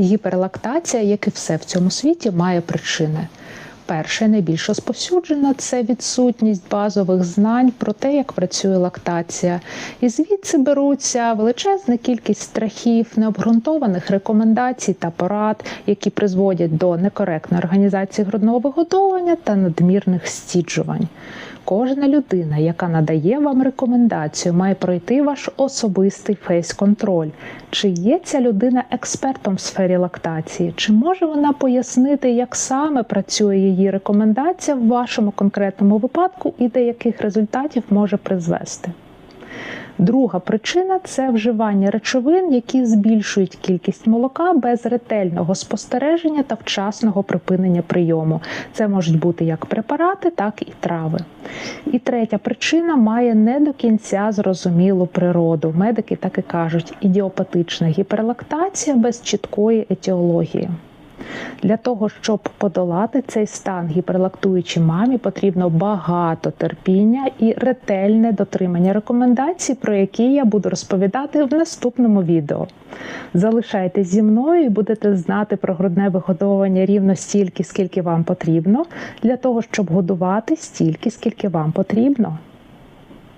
Гіперлактація, як і все в цьому світі, має причини. Перше, найбільш розповсюджена це відсутність базових знань про те, як працює лактація. І звідси беруться величезна кількість страхів, необґрунтованих рекомендацій та порад, які призводять до некоректної організації грудного вигодовування та надмірних стіджувань. Кожна людина, яка надає вам рекомендацію, має пройти ваш особистий фейс-контроль. Чи є ця людина експертом в сфері лактації? Чи може вона пояснити, як саме працює її рекомендація в вашому конкретному випадку і до яких результатів може призвести? Друга причина це вживання речовин, які збільшують кількість молока без ретельного спостереження та вчасного припинення прийому. Це можуть бути як препарати, так і трави. І третя причина має не до кінця зрозумілу природу. Медики так і кажуть: ідіопатична гіперлактація без чіткої етіології. Для того, щоб подолати цей стан гіперлактуючій мамі, потрібно багато терпіння і ретельне дотримання рекомендацій, про які я буду розповідати в наступному відео. Залишайтесь зі мною і будете знати про грудне вигодовування рівно стільки, скільки вам потрібно, для того, щоб годувати стільки, скільки вам потрібно.